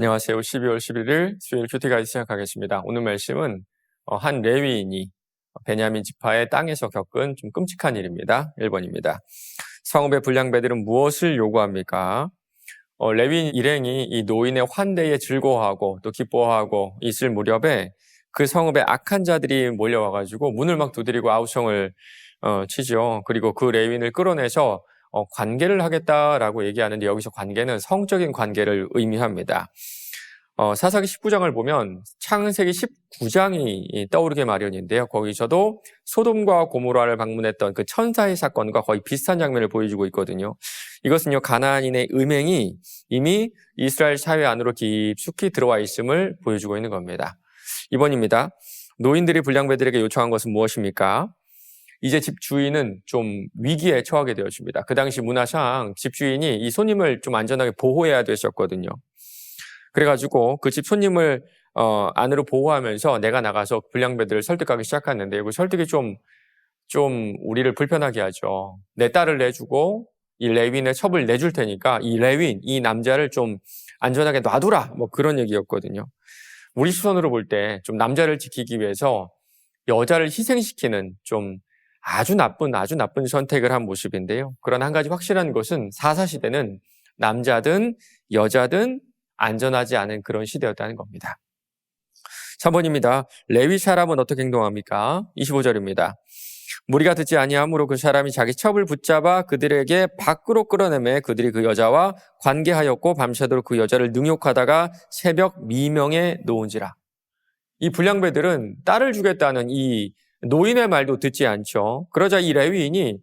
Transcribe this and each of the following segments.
안녕하세요. 12월 11일 수요일 큐티 가이드 시작하겠습니다. 오늘 말씀은 어, 한 레위인이 베냐민 지파의 땅에서 겪은 좀 끔찍한 일입니다. 1번입니다. 성읍의 불량배들은 무엇을 요구합니까? 어, 레위인 일행이 이 노인의 환대에 즐거워하고 또 기뻐하고 있을 무렵에 그 성읍에 악한 자들이 몰려와가지고 문을 막 두드리고 아우성을 어, 치죠. 그리고 그 레위인을 끌어내서 어, 관계를 하겠다라고 얘기하는데 여기서 관계는 성적인 관계를 의미합니다. 어, 사사기 19장을 보면 창세기 19장이 떠오르게 마련인데요. 거기서도 소돔과 고모라를 방문했던 그 천사의 사건과 거의 비슷한 장면을 보여주고 있거든요. 이것은요, 가나안인의 음행이 이미 이스라엘 사회 안으로 깊숙이 들어와 있음을 보여주고 있는 겁니다. 2번입니다. 노인들이 불량배들에게 요청한 것은 무엇입니까? 이제 집 주인은 좀 위기에 처하게 되었습니다. 그 당시 문화상 집 주인이 이 손님을 좀 안전하게 보호해야 됐었거든요. 그래가지고 그 집 손님을 어, 안으로 보호하면서 내가 나가서 불량배들을 설득하기 시작하는데 그 설득이 좀, 좀 우리를 불편하게 하죠. 내 딸을 내주고 이 레윈의 첩을 내줄 테니까 이 레윈, 이 남자를 좀 안전하게 놔두라. 뭐 그런 얘기였거든요. 우리 시선으로 볼 때 좀 남자를 지키기 위해서 여자를 희생시키는 좀 아주 나쁜, 아주 나쁜 선택을 한 모습인데요. 그러나 한 가지 확실한 것은 사사시대는 남자든 여자든 안전하지 않은 그런 시대였다는 겁니다. 3번입니다. 레위 사람은 어떻게 행동합니까? 25절입니다. 무리가 듣지 아니하므로 그 사람이 자기 첩을 붙잡아 그들에게 밖으로 끌어내매 그들이 그 여자와 관계하였고 밤새도록 그 여자를 능욕하다가 새벽 미명에 놓은지라. 이 불량배들은 딸을 주겠다는 이 노인의 말도 듣지 않죠. 그러자 이 레위인이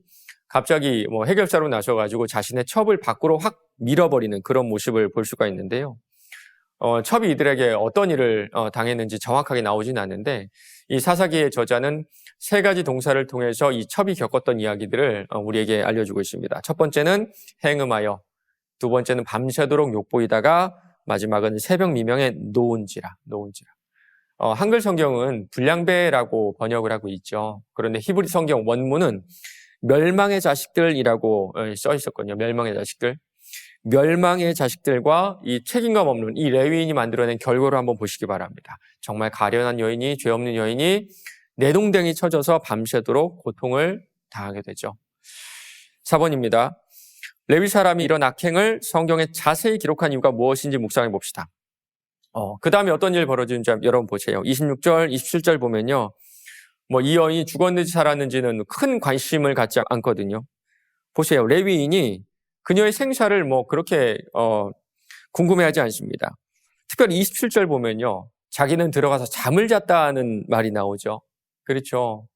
갑자기 뭐 해결사로 나서가지고 자신의 첩을 밖으로 확 밀어버리는 그런 모습을 볼 수가 있는데요. 어, 첩이 이들에게 어떤 일을 어, 당했는지 정확하게 나오진 않는데 이 사사기의 저자는 세 가지 동사를 통해서 이 첩이 겪었던 이야기들을 어, 우리에게 알려주고 있습니다. 첫 번째는 행음하여, 두 번째는 밤새도록 욕보이다가 마지막은 새벽 미명에 놓은지라, 놓은지라. 어, 한글 성경은 불량배라고 번역을 하고 있죠. 그런데 히브리 성경 원문은 멸망의 자식들이라고 어, 써 있었거든요. 멸망의 자식들. 멸망의 자식들과 이 책임감 없는 이 레위인이 만들어낸 결과를 한번 보시기 바랍니다. 정말 가련한 여인이 죄 없는 여인이 내동댕이 쳐져서 밤새도록 고통을 당하게 되죠. 4번입니다. 레위 사람이 이런 악행을 성경에 자세히 기록한 이유가 무엇인지 묵상해 봅시다. 어, 그 다음에 어떤 일 벌어지는지 여러분 보세요. 26절, 27절 보면요. 뭐 이 여인이 죽었는지 살았는지는 큰 관심을 갖지 않거든요. 보세요. 레위인이 그녀의 생사를 뭐 그렇게 어, 궁금해하지 않습니다. 특별히 27절 보면요. 자기는 들어가서 잠을 잤다는 말이 나오죠. 그렇죠.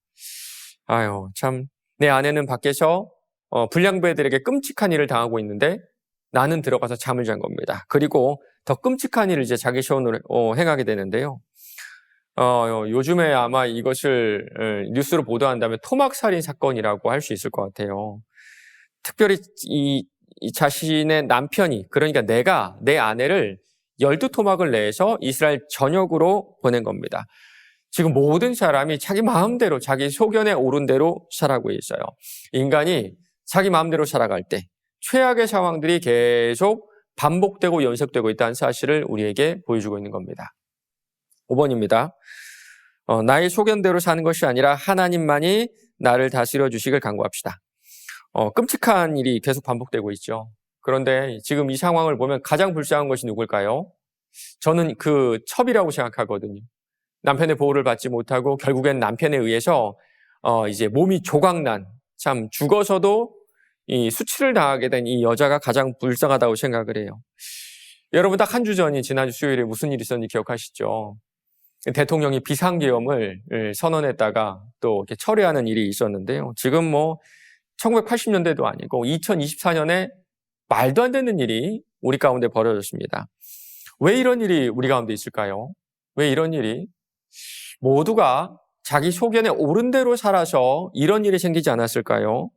아유, 참. 내 아내는 밖에서 어, 불량배들에게 끔찍한 일을 당하고 있는데 나는 들어가서 잠을 잔 겁니다. 그리고 더 끔찍한 일을 이제 자기 시원으로 어, 행하게 되는데요. 어, 요즘에 아마 이것을 어, 뉴스로 보도한다면 토막살인 사건이라고 할 수 있을 것 같아요. 특별히 이, 이 자신의 남편이 그러니까 내가 내 아내를 열두 토막을 내서 이스라엘 전역으로 보낸 겁니다. 지금 모든 사람이 자기 마음대로 자기 소견에 오른 대로 살아가고 있어요. 인간이 자기 마음대로 살아갈 때 최악의 상황들이 계속 반복되고 연속되고 있다는 사실을 우리에게 보여주고 있는 겁니다. 5번입니다. 어, 나의 소견대로 사는 것이 아니라 하나님만이 나를 다스려 주시길 간구합시다. 어, 끔찍한 일이 계속 반복되고 있죠. 그런데 지금 이 상황을 보면 가장 불쌍한 것이 누굴까요? 저는 그 첩이라고 생각하거든요. 남편의 보호를 받지 못하고 결국엔 남편에 의해서 어, 이제 몸이 조각난 참 죽어서도 이 수치를 당하게 된 이 여자가 가장 불쌍하다고 생각을 해요. 여러분 딱 한 주 전이 지난주 수요일에 무슨 일이 있었는지 기억하시죠? 대통령이 비상계엄을 선언했다가 또 이렇게 철회하는 일이 있었는데요. 지금 뭐 1980년대도 아니고 2024년에 말도 안 되는 일이 우리 가운데 벌어졌습니다. 왜 이런 일이 우리 가운데 있을까요? 왜 이런 일이? 모두가 자기 소견에 옳은 대로 살아서 이런 일이 생기지 않았을까요?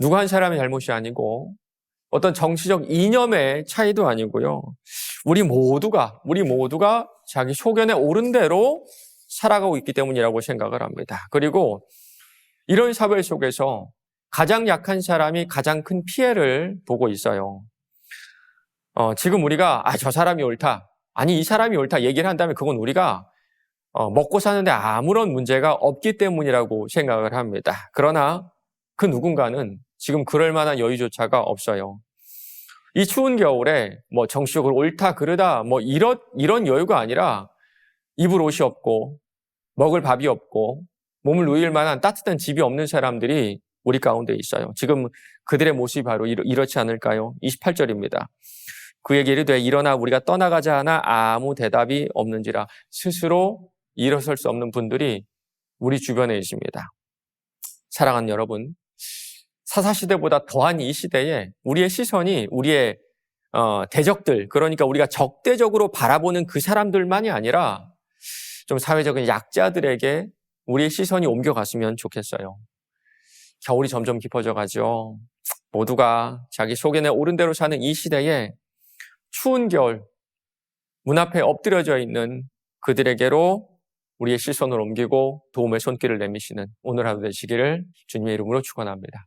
누구 한 사람의 잘못이 아니고 어떤 정치적 이념의 차이도 아니고요. 우리 모두가 우리 모두가 자기 소견에 옳은 대로 살아가고 있기 때문이라고 생각을 합니다. 그리고 이런 사회 속에서 가장 약한 사람이 가장 큰 피해를 보고 있어요. 어, 지금 우리가 아, 저 사람이 옳다. 아니, 이 사람이 옳다 얘기를 한다면 그건 우리가 어, 먹고 사는데 아무런 문제가 없기 때문이라고 생각을 합니다. 그러나 그 누군가는 지금 그럴 만한 여유조차가 없어요. 이 추운 겨울에 뭐 정치적으로 옳다, 그르다, 뭐 이런, 이런 여유가 아니라 입을 옷이 없고 먹을 밥이 없고 몸을 누일 만한 따뜻한 집이 없는 사람들이 우리 가운데 있어요. 지금 그들의 모습이 바로 이렇, 이렇지 않을까요? 28절입니다. 그에게 이르되 일어나 우리가 떠나가자 하나 아무 대답이 없는지라 스스로 일어설 수 없는 분들이 우리 주변에 있습니다. 사랑하는 여러분, 사사시대보다 더한 이 시대에 우리의 시선이 우리의 어, 대적들, 그러니까 우리가 적대적으로 바라보는 그 사람들만이 아니라 좀 사회적인 약자들에게 우리의 시선이 옮겨갔으면 좋겠어요. 겨울이 점점 깊어져 가죠. 모두가 자기 속에 오른 대로 사는 이 시대에 추운 겨울, 문 앞에 엎드려져 있는 그들에게로 우리의 시선을 옮기고 도움의 손길을 내미시는 오늘 하루 되시기를 주님의 이름으로 축원합니다.